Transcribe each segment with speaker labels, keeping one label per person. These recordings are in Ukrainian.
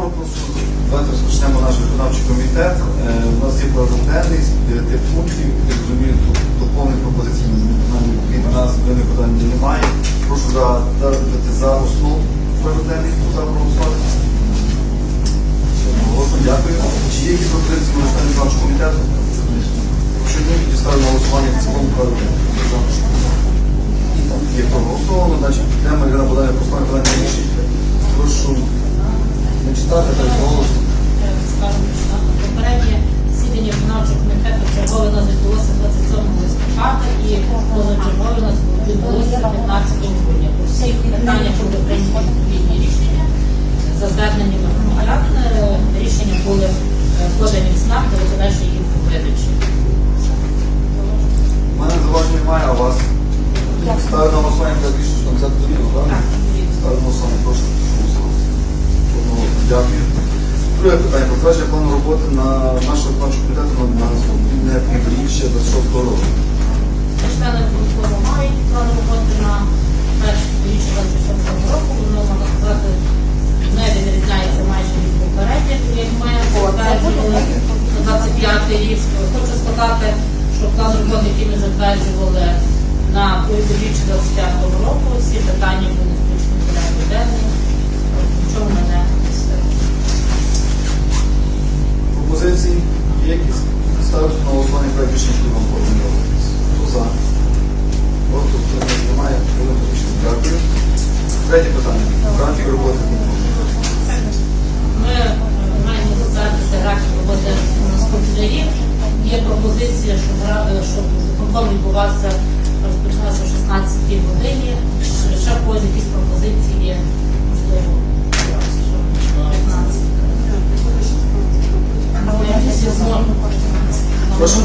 Speaker 1: просто давайте розпочнемо наш виконавчий комітет. Е, У нас є денний з дев'яти пунктів, я розумію, тут доповнень пропозицій від нас виник питань немає. Прошу дати за основу денний, за проголосувати. Дякую. Чи є якісь пропозиції на члени виконавчого комітету? Якщо ні, тоді ставлю на голосування в цілому денний. Є проголосовано, значить підемо Ірина Богданівна поставить питання рішення. Прошу не читати, так голосно.
Speaker 2: попереднє засідання виконавчого комітету чергове у нас відбулося 27 листопада і позачергове у нас відбулося 15 грудня. По всіх питаннях були прийняті відповідні рішення за зверненнями громадян. Е, Рішення були е, подані в СНАП до подальшої їх видачі. 25 рік. Хочу сказати, що план роботи, який ми затверджували на півріччя 25 року, всі питання були включені в порядок денний. Нічого мене не стало.
Speaker 1: Пропозиції є якісь? Ставлю на голосування проект рішення, який вам повідомляли. Хто за? Проти, утримались? немає. Буде рішення. Дякую. Третє питання. Графік роботи.
Speaker 2: Ми маємо затвердити графік роботи на. Є пропозиція, що е, щоб виконком відбувався, розпочався о 16 годині. Ще- когось якісь пропозиції є, можливо, що 15. Якісь зможемо.
Speaker 1: Прошу?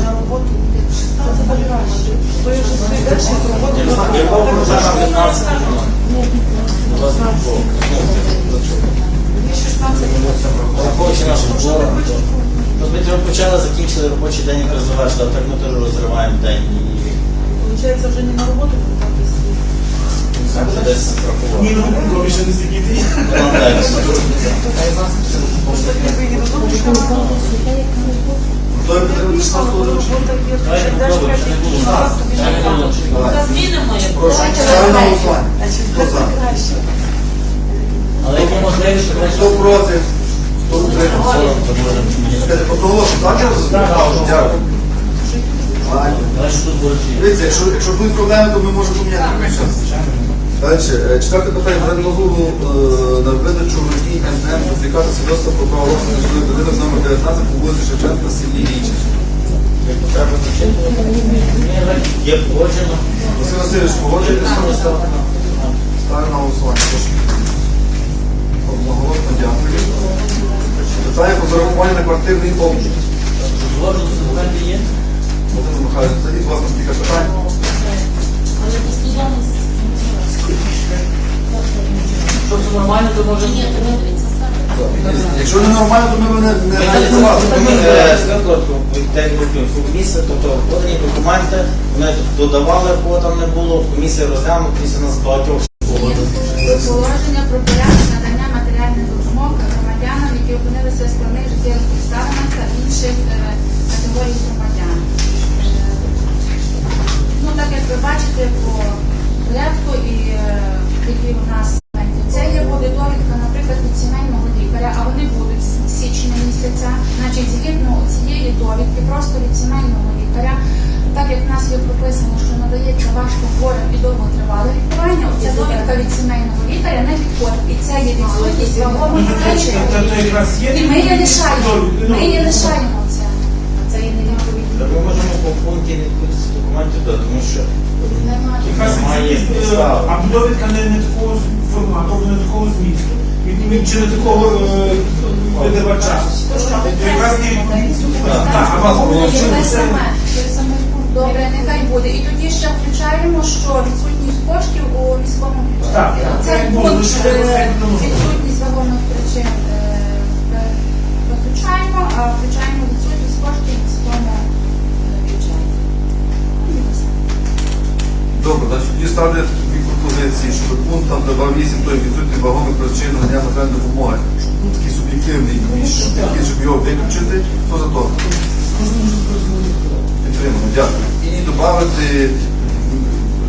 Speaker 3: Враховуючи нашу вчора, ми трохи почали, закінчили робочий день, якраз завершили, а так ми теж розриваємо день і
Speaker 4: Получається, вже не на роботу повертатися.
Speaker 3: вже десь.
Speaker 5: Ні, ну бо ще не сидіти.
Speaker 3: Ну, далі.
Speaker 1: Готові підтримати 16 року?
Speaker 2: Та змінимо як
Speaker 1: Прошу, за?
Speaker 3: Але є можливість, що
Speaker 1: Хто проти? Дякую. Дивіться, якщо, якщо будуть проблеми, то ми можемо поміняти час. Далі, е, четверте питання. Перед дозволу е, на видачу водій НМ дубліката свідоцтва про право власності на будинок номер 19 по вулиці Шевченка, в селі Річич.
Speaker 3: Є погоджено.
Speaker 1: Василь Васильович, погоджуєтесь? Ставлю на голосування. Питання про зарахування на квартирний облік. Володимир Михайлович, зайдіть, будь ласка, кілька питань.
Speaker 3: Якщо це нормально, то може...
Speaker 2: Ні, то ви дивіться.
Speaker 1: Якщо не нормально, то ми не, реалізували.
Speaker 3: Комісія, тобто подані документи, вони додавали, кого там не було, комісія розглянула, комісія нас багатьох.
Speaker 6: Положення про порядок надання матеріальних допомог громадянам, які опинилися в складних життєвих обставинах та інших е, категорій громадян. Е, Ну, так як ви бачите по порядку і е, які у нас Значить, згідно цієї довідки, просто від сімейного лікаря, так як в нас є прописано, що надається важко хворим і довготривале лікування, оця довідка від сімейного лікаря не підходить. І це є відсутність
Speaker 5: якраз є.
Speaker 6: І ми її лишаємо. Ми її лишаємо це. Це є
Speaker 3: Та
Speaker 6: невідповідь.
Speaker 3: Ми можемо по пункті відповідності документів, тому що
Speaker 6: Немає.
Speaker 5: Якраз
Speaker 3: немає
Speaker 5: е,
Speaker 3: підстав.
Speaker 5: а довідка не, такого формату, не такого змісту. Чи не такого
Speaker 6: Добре, нехай буде. І тоді ще включаємо, що відсутність коштів у міському бюджеті. Це пункт е, відсутність вагомих причин е, е, виключаємо, а включаємо відсутність коштів в міському бюджеті.
Speaker 1: Добре, значить, тоді ставлю дві пропозиції. щоб пункт там де 2.8, той відсутні вагомі причини надання матеріальної допомоги, щоб пункт такий суб'єктивний, і щоб щоб його виключити, хто за то? Підтримано, дякую. І додати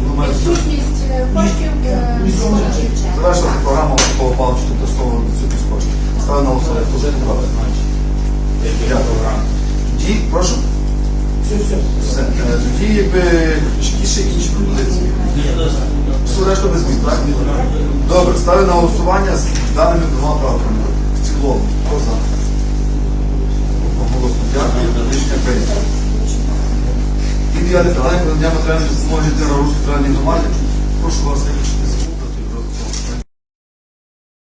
Speaker 1: номер
Speaker 6: Відсутність е, коштів е,
Speaker 5: бюджету.
Speaker 1: завершити програму такого паличу відсутність коштів. Ставлю на голосування. Хто за? Дякую. Тоді, прошу.
Speaker 5: Все, все.
Speaker 1: Все. Е, Тоді якби ще інші пропозиції. Все решту без змін, так? Добре, ставлю на голосування з даними двома правками. В цілому. Хто за? Дякую. Рішення прийнято. І дев'яте питання про надання матеріальної допомоги для руської федеральної громади. Прошу вас виключити.